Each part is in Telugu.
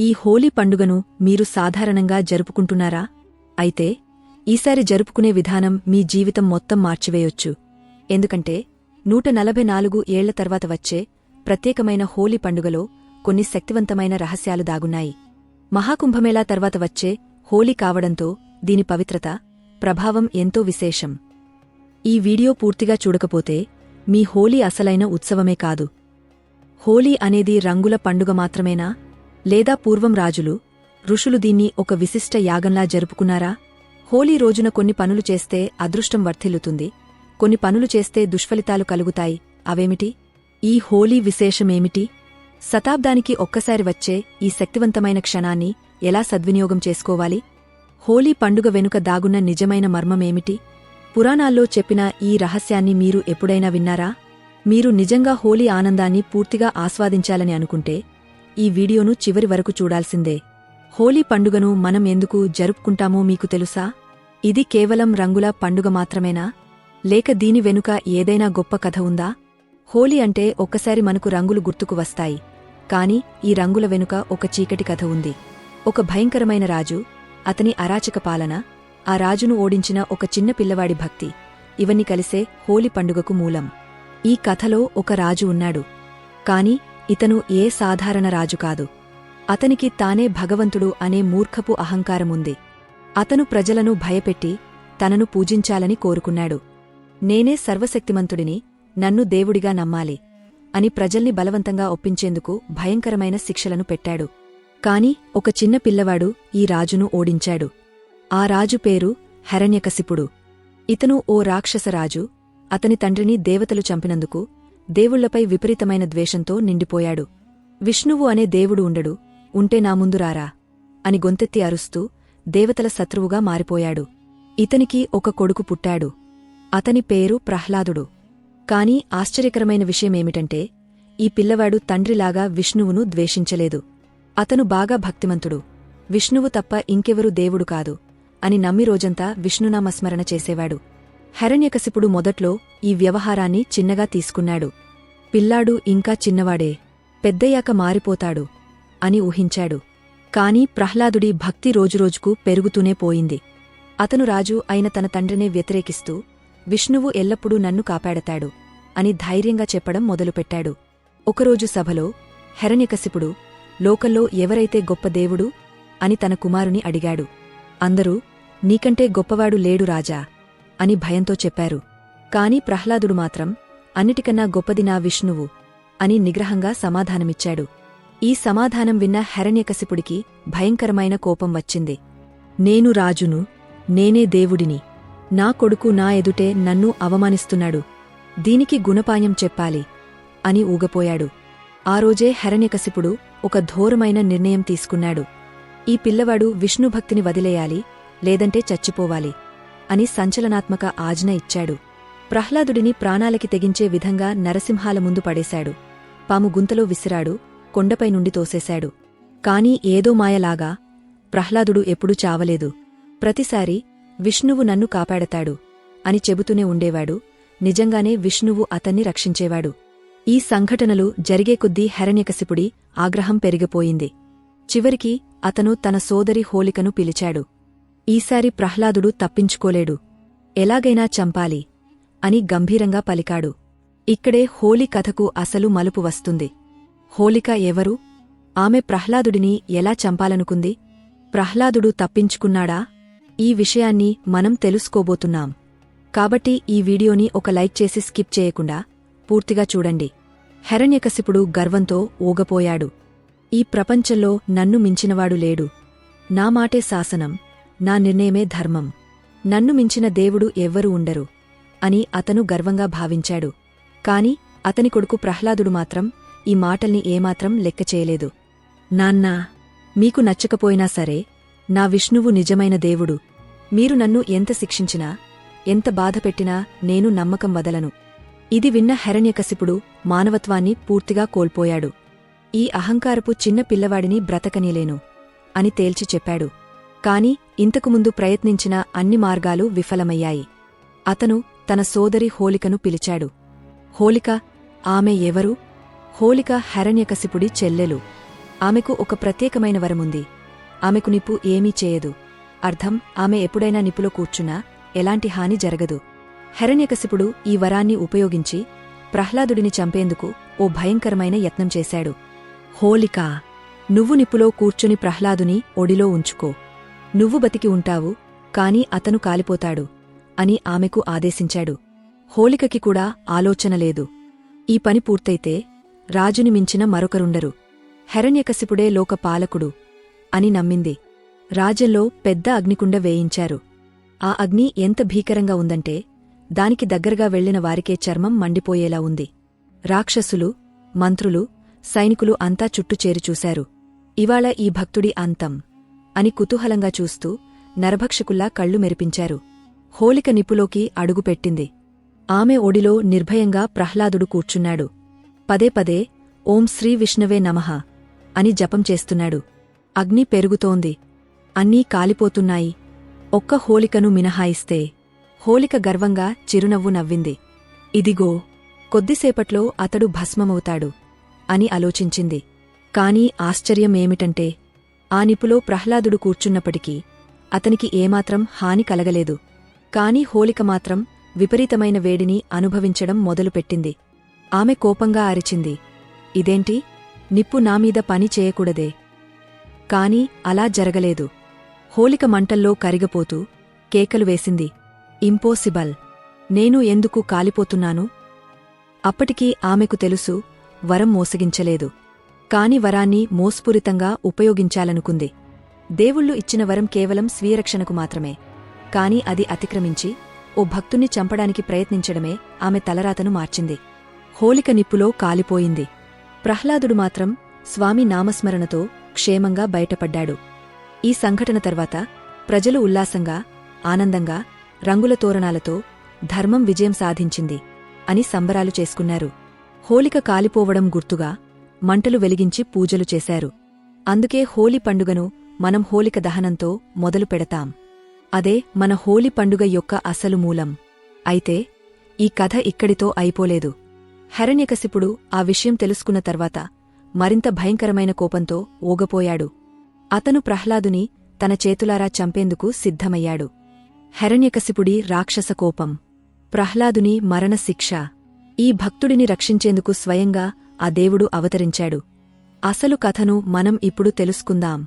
ఈ హోలీ పండుగను మీరు సాధారణంగా జరుపుకుంటున్నారా? అయితే ఈసారి జరుపుకునే విధానం మీ జీవితం మొత్తం మార్చివేయొచ్చు. ఎందుకంటే నూట నలభై నాలుగు ఏళ్ళ తర్వాత వచ్చే ప్రత్యేకమైన హోలీ పండుగలో కొన్ని శక్తివంతమైన రహస్యాలు దాగున్నాయి. మహాకుంభమేళా తర్వాత వచ్చే హోలీ కావడంతో దీని పవిత్రత ప్రభావం ఎంతో విశేషం. ఈ వీడియో పూర్తిగా చూడకపోతే మీ హోలీ అసలైన ఉత్సవమే కాదు. హోలీ అనేది రంగుల పండుగ మాత్రమేనా? లేదా పూర్వం రాజులు ఋషులు దీన్ని ఒక విశిష్ట యాగంలా జరుపుకున్నారా? హోలీ రోజున కొన్ని పనులు చేస్తే అదృష్టం వర్ధిల్లుతుంది. కొన్ని పనులు చేస్తే దుష్ఫలితాలు కలుగుతాయి. అవేమిటి? ఈ హోలీ విశేషమేమిటి? శతాబ్దానికి ఒక్కసారి వచ్చే ఈ శక్తివంతమైన క్షణాన్ని ఎలా సద్వినియోగం చేసుకోవాలి? హోలీ పండుగ వెనుక దాగున్న నిజమైన మర్మమేమిటి? పురాణాల్లో చెప్పిన ఈ రహస్యాన్ని మీరు ఎప్పుడైనా విన్నారా? మీరు నిజంగా హోలీ ఆనందాన్ని పూర్తిగా ఆస్వాదించాలని అనుకుంటే ఈ వీడియోను చివరి వరకు చూడాల్సిందే. హోలీ పండుగను మనం ఎందుకు జరుపుకుంటామో మీకు తెలుసా? ఇది కేవలం రంగుల పండుగ మాత్రమేనా? లేక దీని వెనుక ఏదైనా గొప్ప కథ ఉందా? హోలీ అంటే ఒక్కసారి మనకు రంగులు గుర్తుకు వస్తాయి. కాని ఈ రంగుల వెనుక ఒక చీకటి కథ ఉంది. ఒక భయంకరమైన రాజు అతని అరాచక పాలన ఆ రాజును ఓడించిన ఒక చిన్న పిల్లవాడి భక్తి ఇవన్నీ కలిసే హోలీ పండుగకు మూలం. ఈ కథలో ఒక రాజు ఉన్నాడు. కాని ఇతను ఏ సాధారణ రాజు కాదు. అతనికి తానే భగవంతుడు అనే మూర్ఖపు అహంకారముంది. అతను ప్రజలను భయపెట్టి తనను పూజించాలని కోరుకున్నాడు. నేనే సర్వశక్తిమంతుడిని నన్ను దేవుడిగా నమ్మాలి అని ప్రజల్ని బలవంతంగా ఒప్పించేందుకు భయంకరమైన శిక్షలను పెట్టాడు. కాని ఒక చిన్న పిల్లవాడు ఈ రాజును ఓడించాడు. ఆ రాజు పేరు హరణ్యకశిపుడు. ఇతను ఓ రాక్షసరాజు అతని తండ్రిని దేవతలు చంపినందుకు దేవుళ్ళపై విపరీతమైన ద్వేషంతో నిండిపోయాడు. విష్ణువు అనే దేవుడు ఉండడు. ఉంటే నా ముందు రారా? అని గొంతెత్తి అరుస్తూ దేవతల శత్రువుగా మారిపోయాడు. ఇతనికి ఒక కొడుకు పుట్టాడు. అతని పేరు ప్రహ్లాదుడు. కాని ఆశ్చర్యకరమైన విషయమేమిటంటే ఈ పిల్లవాడు తండ్రిలాగా విష్ణువును ద్వేషించలేదు. అతను బాగా భక్తిమంతుడు. విష్ణువు తప్ప ఇంకెవరూ దేవుడు కాదు అని నమ్మి రోజంతా విష్ణునామస్మరణ చేసేవాడు. హరణ్యకశిపుడు మొదట్లో ఈ వ్యవహారాన్ని చిన్నగా తీసుకున్నాడు. పిల్లాడు ఇంకా చిన్నవాడే పెద్దయ్యాక మారిపోతాడు అని ఊహించాడు. కాని ప్రహ్లాదుడి భక్తి రోజురోజుకు పెరుగుతూనే పోయింది. అతను రాజు అయిన తన తండ్రినే వ్యతిరేకిస్తూ విష్ణువు ఎల్లప్పుడూ నన్ను కాపాడతాడు అని ధైర్యంగా చెప్పడం మొదలుపెట్టాడు. ఒకరోజు సభలో హెరణ్యకశిపుడు లోకల్లో ఎవరైతే గొప్ప దేవుడు? అని తన కుమారుని అడిగాడు. అందరూ నీకంటే గొప్పవాడు లేడు రాజా అని భయంతో చెప్పారు. కాని ప్రహ్లాదుడు మాత్రం అన్నిటికన్నా గొప్పది నా విష్ణువు అని నిగ్రహంగా సమాధానమిచ్చాడు. ఈ సమాధానం విన్న హరణ్యకశిపుడికి భయంకరమైన కోపం వచ్చింది. నేను రాజును నేనే దేవుడిని. నా కొడుకు నా ఎదుటే నన్ను అవమానిస్తున్నాడు. దీనికి గుణపాయం చెప్పాలి అని ఊగపోయాడు. ఆ రోజే హరణ్యకశిపుడు ఒక ఘోరమైన నిర్ణయం తీసుకున్నాడు. ఈ పిల్లవాడు విష్ణుభక్తిని వదిలేయాలి లేదంటే చచ్చిపోవాలి. అని సంచలనాత్మక ఆజ్ఞ ఇచ్చాడు. ప్రహ్లాదుడిని ప్రాణాలకి తెగించే విధంగా నరసింహాల ముందు పడేశాడు. పాము గుంతలో విసిరాడు కొండపై నుండి తోసేశాడు. కాని ఏదో మాయలాగా ప్రహ్లాదుడు ఎప్పుడూ చావలేదు. ప్రతిసారి విష్ణువు నన్ను కాపాడతాడు అని చెబుతూనే ఉండేవాడు. నిజంగానే విష్ణువు అతన్ని రక్షించేవాడు. ఈ సంఘటనలు జరిగే కొద్దీ హరణ్యకశిపుడి ఆగ్రహం పెరిగిపోయింది. చివరికి అతను తన సోదరి హోలికను పిలిచాడు. ఈసారి ప్రహ్లాదుడు తప్పించుకోలేడు. ఎలాగైనా చంపాలి అని గంభీరంగా పలికాడు. ఇక్కడే హోలీ కథకు అసలు మలుపు వస్తుంది. హోలిక ఎవరు? ఆమె ప్రహ్లాదుడిని ఎలా చంపాలనుకుంది? ప్రహ్లాదుడు తప్పించుకున్నాడా? ఈ విషయాన్ని మనం తెలుసుకోబోతున్నాం. కాబట్టి ఈ వీడియోని ఒక లైక్ చేసి స్కిప్ చేయకుండా పూర్తిగా చూడండి. హెరణ్యకశిపుడు గర్వంతో ఊగపోయాడు. ఈ ప్రపంచంలో నన్ను మించినవాడు లేడు. నా మాటే శాసనం. నా నిర్ణయమే ధర్మం. నన్ను మించిన దేవుడు ఎవ్వరూ ఉండరు అని అతను గర్వంగా భావించాడు. కాని అతని కొడుకు ప్రహ్లాదుడు మాత్రం ఈ మాటల్ని ఏమాత్రం లెక్క చేయలేదు. నాన్నా మీకు నచ్చకపోయినా సరే నా విష్ణువు నిజమైన దేవుడు. మీరు నన్ను ఎంత శిక్షించినా ఎంత బాధపెట్టినా నేను నమ్మకం వదలను. ఇది విన్న హెరణ్యకశిపుడు మానవత్వాన్ని పూర్తిగా కోల్పోయాడు. ఈ అహంకారపు చిన్న పిల్లవాడిని బ్రతకనీలేను అని తేల్చి చెప్పాడు. కాని ఇంతకుముందు ప్రయత్నించిన అన్ని మార్గాలు విఫలమయ్యాయి. అతను తన సోదరి హోలికను పిలిచాడు. హోలిక ఆమె ఎవరు? హోలిక హరణ్యకసిపుడి చెల్లెలు. ఆమెకు ఒక ప్రత్యేకమైన వరముంది. ఆమెకు నిప్పు ఏమీ చేయదు. అర్థం ఆమె ఎప్పుడైనా నిప్పులో కూర్చున్నా ఎలాంటి హాని జరగదు. హరణ్యకశిపుడు ఈ వరాన్ని ఉపయోగించి ప్రహ్లాదుడిని చంపేందుకు ఓ భయంకరమైన యత్నం చేశాడు. హోళికా నువ్వు నిప్పులో కూర్చుని ప్రహ్లాదుని ఒడిలో ఉంచుకో. నువ్వు బతికి ఉంటావు కాని అతను కాలిపోతాడు అని ఆమెకు ఆదేశించాడు. హోళికకి కూడా ఆలోచన లేదు. ఈ పని పూర్తయితే రాజుని మించిన మరొకరుండరు. హెరణ్యకశిపుడే లోక పాలకుడు అని నమ్మింది. రాజంలో పెద్ద అగ్నికుండ వేయించారు. ఆ అగ్ని ఎంత భీకరంగా ఉందంటే దానికి దగ్గరగా వెళ్ళిన వారికే చర్మం మండిపోయేలా ఉంది. రాక్షసులు మంత్రులు సైనికులు అంతా చుట్టుచేరి చేరిచూశారు ఇవాళ ఈ భక్తుడి అంతం. అని కుతూహలంగా చూస్తూ నరభక్షకుల్లా కళ్ళు మెరిపించారు. హోళిక నిప్పులోకి అడుగుపెట్టింది ఆమె ఒడిలో నిర్భయంగా ప్రహ్లాదుడు కూర్చున్నాడు. పదే పదే ఓం శ్రీ విష్ణవే నమః అని జపం చేస్తున్నాడు. అగ్ని పెరుగుతోంది. అన్నీ కాలిపోతున్నాయి. ఒక్క హోళికను మినహాయిస్తే. హోళిక గర్వంగా చిరునవ్వు నవ్వింది. ఇదిగో కొద్దిసేపట్లో అతడు భస్మమవుతాడు అని ఆలోచించింది. కాని ఆశ్చర్యమేమిటంటే ఆ నిపులో ప్రహ్లాదుడు కూర్చున్నప్పటికీ అతనికి ఏమాత్రం హాని కలగలేదు. కాని హోలిక మాత్రం విపరీతమైన వేడిని అనుభవించడం మొదలుపెట్టింది. ఆమె కోపంగా అరిచింది. ఇదేంటి? నిప్పు నామీద పని చేయకూడదే. కాని అలా జరగలేదు. హోలిక మంటల్లో కరిగపోతూ కేకలు వేసింది. ఇంపోసిబల్. నేను ఎందుకు కాలిపోతున్నాను? అప్పటికీ ఆమెకు తెలుసు వరం మోసగించలేదు. కాని వరాన్ని మోస్పూరితంగా ఉపయోగించాలనుకుంది. దేవుళ్ళు ఇచ్చిన వరం కేవలం స్వీయరక్షణకు మాత్రమే. కాని అది అతిక్రమించి ఓ భక్తుణ్ణి చంపడానికి ప్రయత్నించడమే ఆమె తలరాతను మార్చింది. హోలిక నిప్పులో కాలిపోయింది. ప్రహ్లాదుడు మాత్రం స్వామి నామస్మరణతో క్షేమంగా బయటపడ్డాడు. ఈ సంఘటన తర్వాత ప్రజలు ఉల్లాసంగా ఆనందంగా రంగుల తోరణాలతో ధర్మం విజయం సాధించింది అని సంబరాలు చేసుకున్నారు. హోలిక కాలిపోవడం గుర్తుగా మంటలు వెలిగించి పూజలు చేశారు. అందుకే హోలీ పండుగను మనం హోలిక దహనంతో మొదలు పెడతాం. అదే మన హోలీ పండుగ యొక్క అసలు మూలం. అయితే ఈ కథ ఇక్కడితో అయిపోలేదు. హరణ్యకశిపుడు ఆ విషయం తెలుసుకున్న తర్వాత మరింత భయంకరమైన కోపంతో ఓగపోయాడు అతను ప్రహ్లాదుని తన చేతులారా చంపేందుకు సిద్ధమయ్యాడు. హరణ్యకశిపుడి రాక్షస కోపం. ప్రహ్లాదుని మరణశిక్ష ఈ భక్తుడిని రక్షించేందుకు స్వయంగా ఆ దేవుడు అవతరించాడు. అసలు కథను మనం ఇప్పుడు తెలుసుకుందాం.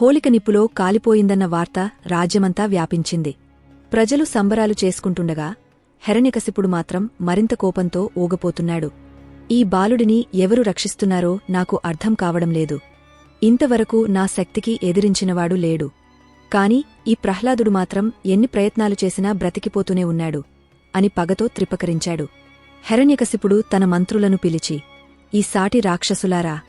హోలిక నిప్పులో కాలిపోయిందన్న వార్త రాజ్యమంతా వ్యాపించింది. ప్రజలు సంబరాలు చేసుకుంటుండగా హెరణ్యకశిపుడు మాత్రం మరింత కోపంతో ఊగపోతున్నాడు. ఈ బాలుడిని ఎవరు రక్షిస్తున్నారో నాకు అర్థం కావడం లేదు. ఇంతవరకు నా శక్తికి ఎదిరించినవాడు లేడు. కాని ఈ ప్రహ్లాదుడు మాత్రం ఎన్ని ప్రయత్నాలు చేసినా బ్రతికిపోతూనే ఉన్నాడు అని పగతో త్రిపకరించాడు హెరణ్యకశిపుడు తన మంత్రులను పిలిచి ఈ సాటి రాక్షసులారా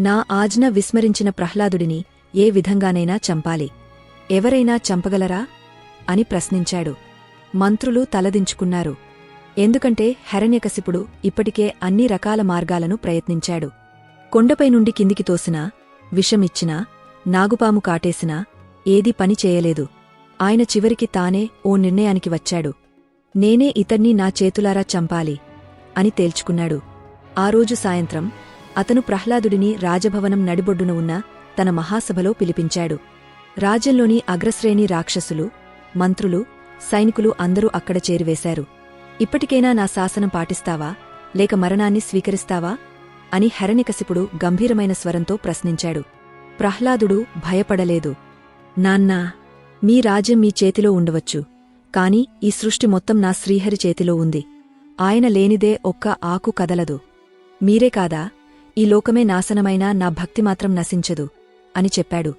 నా ఆజ్ఞ విస్మరించిన ప్రహ్లాదుడిని ఏ విధంగానైనా చంపాలి. ఎవరైనా చంపగలరా? అని ప్రశ్నించాడు. మంత్రులు తలదించుకున్నారు. ఎందుకంటే హరణ్యకశిపుడు ఇప్పటికే అన్ని రకాల మార్గాలను ప్రయత్నించాడు. కొండపై నుండి కిందికి తోసినా విషమిచ్చినా నాగుపాము కాటేసినా ఏదీ పని చేయలేదు. ఆయన చివరికి తానే ఓ నిర్ణయానికి వచ్చాడు. నేనే ఇతన్ని నా చేతులారా చంపాలి అని తేల్చుకున్నాడు. ఆ రోజు సాయంత్రం అతను ప్రహ్లాదుడిని రాజభవనం నడిబొడ్డున ఉన్న తన మహాసభలో పిలిపించాడు. రాజ్యంలోని అగ్రశ్రేణి రాక్షసులు మంత్రులు సైనికులు అందరూ అక్కడ చేరివేశారు. ఇప్పటికైనా నా శాసనం పాటిస్తావా? లేక మరణాన్ని స్వీకరిస్తావా? అని హరణికశిపుడు గంభీరమైన స్వరంతో ప్రశ్నించాడు. ప్రహ్లాదుడు భయపడలేదు. నాన్నా మీ రాజ్యం మీ చేతిలో ఉండవచ్చు. కాని ఈ సృష్టి మొత్తం నా శ్రీహరి చేతిలో ఉంది. ఆయన లేనిదే ఒక్క ఆకు కదలదు. మీరే కాదా? ఈ లోకమే నాశనమైనా నా భక్తి మాత్రం నశించదు అని చెప్పాడు.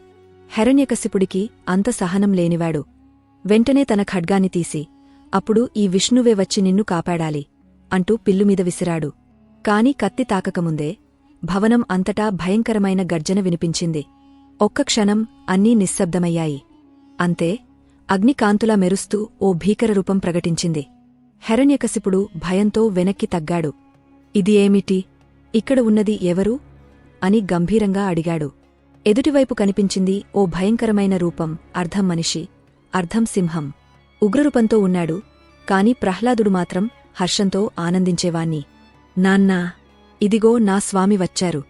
హెరణ్యకశిపుడికి అంత సహనం లేనివాడు. వెంటనే తన ఖడ్గాన్ని తీసి అప్పుడు ఈ విష్ణువే వచ్చి నిన్ను కాపాడాలి అంటూ పిల్లుమీద విసిరాడు. కాని కత్తి తాకకముందే భవనం అంతటా భయంకరమైన గర్జన వినిపించింది. ఒక్క క్షణం అన్నీ నిశ్శబ్దమయ్యాయి. అంతే అగ్నికాంతులా మెరుస్తూ ఓ భీకర రూపం ప్రకటించింది. హెరణ్యకశిపుడు భయంతో వెనక్కి తగ్గాడు. ఇది ఏమిటి ఇక్కడ ఉన్నది ఎవరు? అని గంభీరంగా అడిగాడు. ఎదుటివైపు కనిపించింది ఓ భయంకరమైన రూపం అర్ధం మనిషి అర్ధం సింహం. ఉగ్రరూపంతో ఉన్నాడు కాని ప్రహ్లాదుడు మాత్రం హర్షంతో ఆనందించేవాణ్ణి. నాన్నా ఇదిగో నా స్వామి వచ్చారు.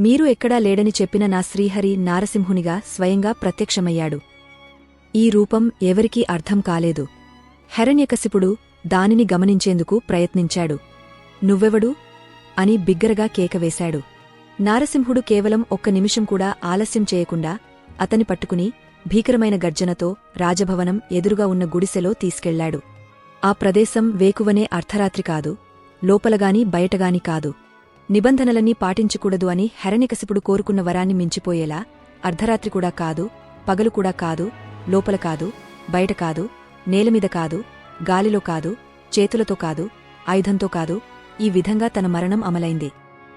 మీరు ఎక్కడా లేడని చెప్పిన నా శ్రీహరి నారసింహునిగా స్వయంగా ప్రత్యక్షమయ్యాడు. ఈ రూపం ఎవరికీ అర్థం కాలేదు. హెరణ్యకశిపుడు దానిని గమనించేందుకు ప్రయత్నించాడు. నువ్వెవడు? అని బిగ్గరగా కేకవేశాడు నారసింహుడు కేవలం ఒక్క నిమిషం కూడా ఆలస్యం చేయకుండా అతని పట్టుకుని భీకరమైన గర్జనతో రాజభవనం ఎదురుగా ఉన్న గుడిసెలో తీసుకెళ్ళాడు. ఆ ప్రదేశం వేకువనే అర్ధరాత్రి కాదు లోపలగాని బయటగాని కాదు. నిబంధనలన్నీ పాటించకూడదు అని హెరణికశిపుడు కోరుకున్న వరాన్ని మించిపోయేలా అర్ధరాత్రి కూడా కాదు పగలు కూడా కాదు లోపల కాదు బయట కాదు నేలమీద కాదు గాలిలో కాదు చేతులతో కాదు ఆయుధంతో కాదు ఈ విధంగా తన మరణం అమలైంది.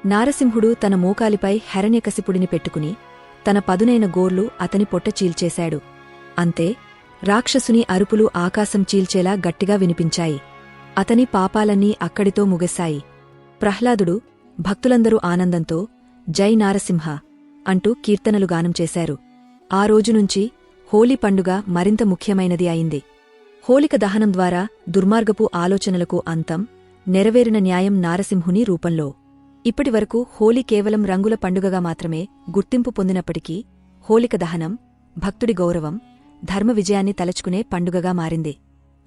నారసింహుడు తన మోకాలిపై హెరణ్యకశిపుడిని పెట్టుకుని తన పదునైన గోర్లు అతని పొట్ట చీల్చేశాడు. అంతే రాక్షసుని అరుపులు ఆకాశం చీల్చేలా గట్టిగా వినిపించాయి. అతని పాపాలన్నీ అక్కడితో ముగశాయి. ప్రహ్లాదుడు భక్తులందరూ ఆనందంతో జై నారసింహ అంటూ కీర్తనలు గానం చేశారు. ఆ రోజునుంచి హోలీ పండుగ మరింత ముఖ్యమైనది అయింది. హోలిక దహనం ద్వారా దుర్మార్గపు ఆలోచనలకు అంతం నెరవేరిన న్యాయం నారసింహుని రూపంలో. ఇప్పటివరకు హోలీ కేవలం రంగుల పండుగగా మాత్రమే గుర్తింపు పొందినప్పటికీ హోలిక దహనం భక్తుడి గౌరవం ధర్మ విజయాన్ని తలచుకునే పండుగగా మారింది.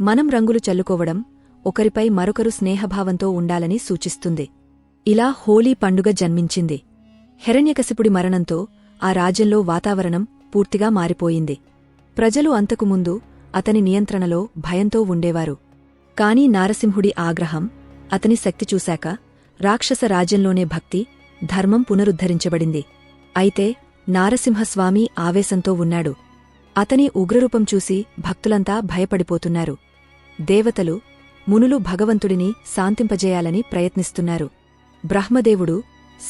మనం రంగులు చల్లుకోవడం ఒకరిపై మరొకరు స్నేహభావంతో ఉండాలని సూచిస్తుంది. ఇలా హోలీ పండుగ జన్మించింది. హిరణ్యకశిపుడి మరణంతో ఆ రాజ్యంలో వాతావరణం పూర్తిగా మారిపోయింది. ప్రజలు అంతకుముందు అతని నియంత్రణలో భయంతో ఉండేవారు. కాని నారసింహుడి ఆగ్రహం అతని శక్తి చూశాక రాక్షస రాజ్యంలోనే భక్తి ధర్మం పునరుద్ధరించబడింది. అయితే నారసింహస్వామి ఆవేశంతో ఉన్నాడు. అతని ఉగ్రరూపం చూసి భక్తులంతా భయపడిపోతున్నారు. దేవతలు మునులు భగవంతుడిని శాంతింపజేయాలని ప్రయత్నిస్తున్నారు. బ్రహ్మదేవుడు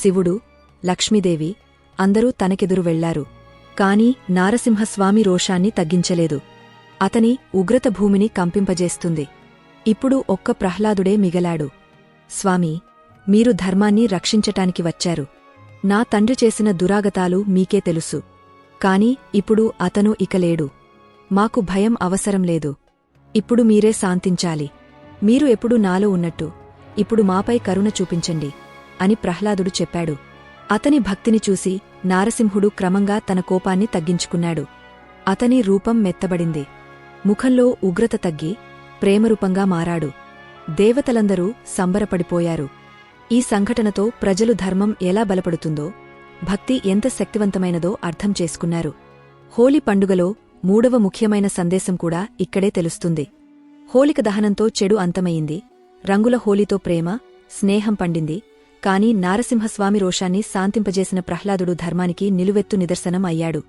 శివుడు లక్ష్మీదేవి అందరూ తనకెదురు వెళ్ళారు. కాని నారసింహస్వామి రోషాన్ని తగ్గించలేదు. అతని ఉగ్రత భూమిని కంపింపజేస్తుంది. ఇప్పుడు ఒక్క ప్రహ్లాదుడే మిగలాడు. స్వామీ మీరు ధర్మాన్ని రక్షించటానికి వచ్చారు. నా తండ్రి చేసిన దురాగతాలు మీకే తెలుసు. కాని ఇప్పుడు అతను ఇక లేడు. మాకు భయం అవసరం లేదు. ఇప్పుడు మీరే శాంతించాలి. మీరు ఎప్పుడు నాలో ఉన్నట్టు ఇప్పుడు మాపై కరుణ చూపించండి అని ప్రహ్లాదుడు చెప్పాడు. అతని భక్తిని చూసి నారసింహుడు క్రమంగా తన కోపాన్ని తగ్గించుకున్నాడు. అతని రూపం మెత్తబడింది. ముఖంలో ఉగ్రత తగ్గి ప్రేమరూపంగా మారాడు. దేవతలందరూ సంబరపడిపోయారు. ఈ సంఘటనతో ప్రజలు ధర్మం ఎలా బలపడుతుందో భక్తి ఎంత శక్తివంతమైనదో అర్థం చేసుకున్నారు. హోలీ పండుగలో మూడవ ముఖ్యమైన సందేశం కూడా ఇక్కడే తెలుస్తుంది. హోలిక దహనంతో చెడు అంతమయింది. రంగుల హోలీతో ప్రేమ స్నేహం పండింది. కాని నారసింహస్వామి రోషాన్ని శాంతింపజేసిన ప్రహ్లాదుడు ధర్మానికి నిలువెత్తు నిదర్శనం అయ్యాడు.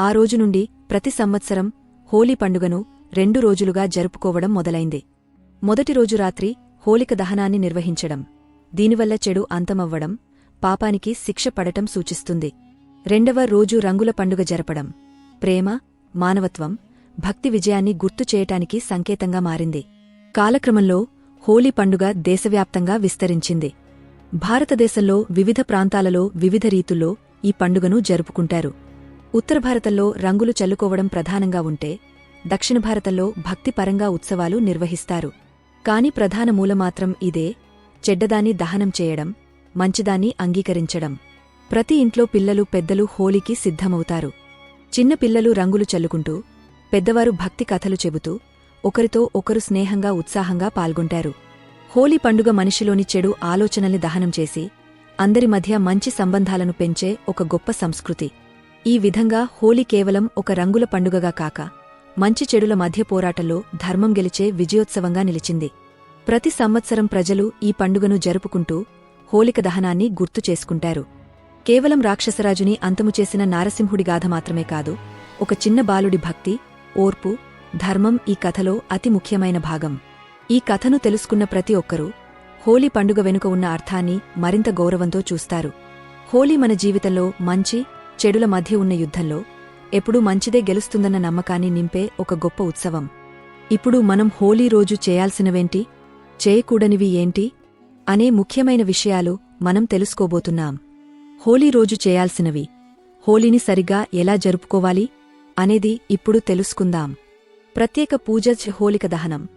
ఆ రోజు నుండి ప్రతి సంవత్సరం హోలీ పండుగను రెండు రోజులుగా జరుపుకోవడం మొదలైంది. మొదటి రోజు రాత్రి హోలిక దహనాన్ని నిర్వహించడం దీనివల్ల చెడు అంతమవ్వడం పాపానికి శిక్ష పడటం సూచిస్తుంది. రెండవ రోజు రంగుల పండుగ జరపడం ప్రేమ మానవత్వం భక్తి విజయాన్ని గుర్తు చేయటానికి సంకేతంగా మారింది. కాలక్రమంలో హోలీ పండుగ దేశవ్యాప్తంగా విస్తరించింది. భారతదేశంలో వివిధ ప్రాంతాలలో వివిధ రీతుల్లో ఈ పండుగను జరుపుకుంటారు. ఉత్తర భారతంలో రంగులు చల్లుకోవడం ప్రధానంగా ఉంటే దక్షిణ భారతంలో భక్తిపరంగా ఉత్సవాలు నిర్వహిస్తారు. కాని ప్రధాన మూలమాత్రం ఇదే చెడ్డదాన్ని దహనం చేయడం మంచిదాన్ని అంగీకరించడం. ప్రతి ఇంట్లో పిల్లలు పెద్దలు హోలీకి సిద్ధమవుతారు. చిన్న పిల్లలు రంగులు చల్లుకుంటూ పెద్దవారు భక్తి కథలు చెబుతూ ఒకరితో ఒకరు స్నేహంగా ఉత్సాహంగా పాల్గొంటారు. హోలీ పండుగ మనిషిలోని చెడు ఆలోచనల్ని దహనం చేసి అందరి మధ్య మంచి సంబంధాలను పెంచే ఒక గొప్ప సంస్కృతి. ఈ విధంగా హోలీ కేవలం ఒక రంగుల పండుగగా కాక మంచి చెడుల మధ్య పోరాటంలో ధర్మం గెలిచే విజయోత్సవంగా నిలిచింది. ప్రతి సంవత్సరం ప్రజలు ఈ పండుగను జరుపుకుంటూ హోలిక దహనాన్ని గుర్తు చేసుకుంటారు. కేవలం రాక్షసరాజుని అంతము చేసిన నారసింహుడి గాథ మాత్రమే కాదు ఒక చిన్న బాలుడి భక్తి ఓర్పు ధర్మం ఈ కథలో అతి ముఖ్యమైన భాగం. ఈ కథను తెలుసుకున్న ప్రతి ఒక్కరూ హోలీ పండుగ వెనుక ఉన్న అర్థాన్ని మరింత గౌరవంతో చూస్తారు. హోలీ మన జీవితంలో మంచి చెడుల మధ్య ఉన్న యుద్ధంలో ఎప్పుడూ మంచిదే గెలుస్తుందన్న నమ్మకాన్ని నింపే ఒక గొప్ప ఉత్సవం. ఇప్పుడు మనం హోలీ రోజు చేయాల్సినవేంటి? చేయకూడనివి ఏంటి? అనే ముఖ్యమైన విషయాలు మనం తెలుసుకోబోతున్నాం. హోలీ రోజు చేయాల్సినవి. హోలీని సరిగ్గా ఎలా జరుపుకోవాలి? అనేది ఇప్పుడు తెలుసుకుందాం. ప్రత్యేక పూజ హోలిక దహనం.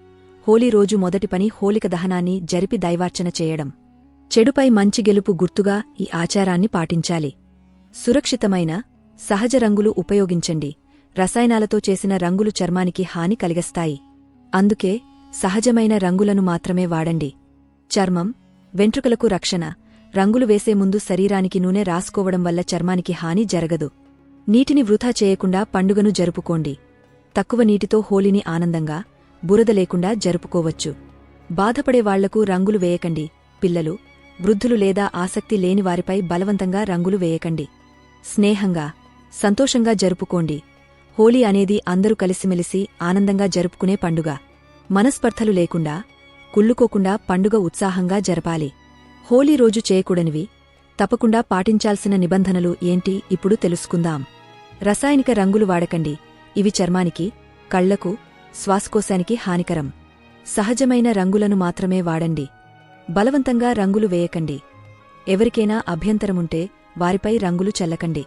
హోలీ రోజు మొదటి పని హోలిక దహనాన్ని జరిపి దైవార్చన చేయడం. చెడుపై మంచి గెలుపు గుర్తుగా ఈ ఆచారాన్ని పాటించాలి. సురక్షితమైన సహజ రంగులు ఉపయోగించండి. రసాయనాలతో చేసిన రంగులు చర్మానికి హాని కలిగస్తాయి. అందుకే సహజమైన రంగులను మాత్రమే వాడండి. చర్మం వెంట్రుకలకు రక్షణ. రంగులు వేసే ముందు శరీరానికి నూనె రాసుకోవడం వల్ల చర్మానికి హాని జరగదు. నీటిని వృథా చేయకుండా పండుగను జరుపుకోండి. తక్కువ నీటితో హోలీని ఆనందంగా బురద లేకుండా జరుపుకోవచ్చు. బాధపడే వాళ్ళకు రంగులు వేయకండి. పిల్లలు వృద్ధులు లేదా ఆసక్తి లేని వారిపై బలవంతంగా రంగులు వేయకండి. స్నేహంగా సంతోషంగా జరుపుకోండి. హోలీ అనేది అందరూ కలిసిమెలిసి ఆనందంగా జరుపుకునే పండుగ. మనస్పర్ధలు లేకుండా కుళ్ళుకోకుండా పండుగ ఉత్సాహంగా జరపాలి. హోలీ రోజు చేయకూడనివి. తప్పకుండా పాటించాల్సిన నిబంధనలు ఏంటి ఇప్పుడు తెలుసుకుందాం. రసాయనిక రంగులు వాడకండి. ఇవి చర్మానికి కళ్ళకు శ్వాసకోశానికి హానికరం. సహజమైన రంగులను మాత్రమే వాడండి. బలవంతంగా రంగులు వేయకండి. ఎవరికైనా అభ్యంతరముంటే వారిపై రంగులు చల్లకండి.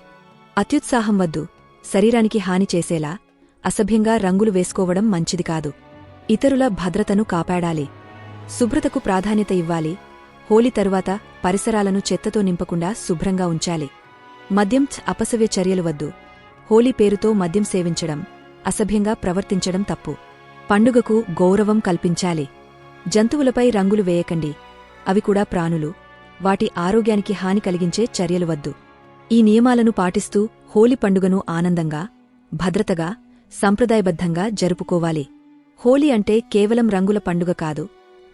అత్యుత్సాహం వద్దు. శరీరానికి హాని చేసేలా అసభ్యంగా రంగులు వేసుకోవడం మంచిది కాదు. ఇతరుల భద్రతను కాపాడాలి. శుభ్రతకు ప్రాధాన్యత ఇవ్వాలి. హోలీ తరువాత పరిసరాలను చెత్తతో నింపకుండా శుభ్రంగా ఉంచాలి. మద్యం అపసవ్య చర్యలు వద్దు. హోలీ పేరుతో మద్యం సేవించడం అసభ్యంగా ప్రవర్తించడం తప్పు. పండుగకు గౌరవం కల్పించాలి. జంతువులపై రంగులు వేయకండి. అవి కూడా ప్రాణులు. వాటి ఆరోగ్యానికి హాని కలిగించే చర్యలు వద్దు. ఈ నియమాలను పాటిస్తూ హోలీ పండుగను ఆనందంగా భద్రతగా సంప్రదాయబద్ధంగా జరుపుకోవాలి. హోలీ అంటే కేవలం రంగుల పండుగ కాదు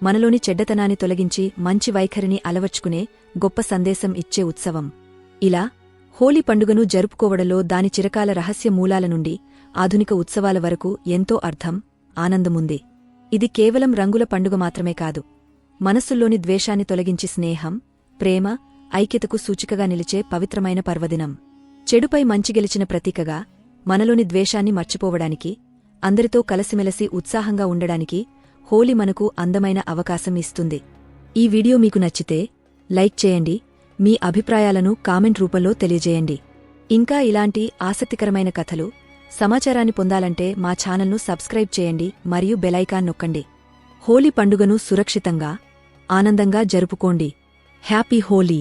మనలోని చెడ్డతనాన్ని తొలగించి మంచి వైఖరిని అలవర్చుకునే గొప్ప సందేశం ఇచ్చే ఉత్సవం. ఇలా హోలీ పండుగను జరుపుకోవడంలో దాని చిరకాల రహస్య మూలాల నుండి ఆధునిక ఉత్సవాల వరకు ఎంతో అర్థం ఆనందముంది. ఇది కేవలం రంగుల పండుగ మాత్రమే కాదు మనస్సుల్లోని ద్వేషాన్ని తొలగించి స్నేహం ప్రేమ ఐక్యతకు సూచికగా నిలిచే పవిత్రమైన పర్వదినం. చెడుపై మంచి గెలిచిన ప్రతీకగా మనలోని ద్వేషాన్ని మర్చిపోవడానికి అందరితో కలసిమెలసి ఉత్సాహంగా ఉండడానికి హోలీ మనకు అందమైన అవకాశం ఇస్తుంది. ఈ వీడియో మీకు నచ్చితే లైక్ చేయండి మీ అభిప్రాయాలను కామెంట్ రూపంలో తెలియజేయండి. ఇంకా ఇలాంటి ఆసక్తికరమైన కథలు సమాచారాన్ని పొందాలంటే మా ఛానల్ను సబ్స్క్రైబ్ చేయండి మరియు బెలైకాన్ నొక్కండి. హోలీ పండుగను సురక్షితంగా ఆనందంగా జరుపుకోండి. హ్యాపీ హోలీ!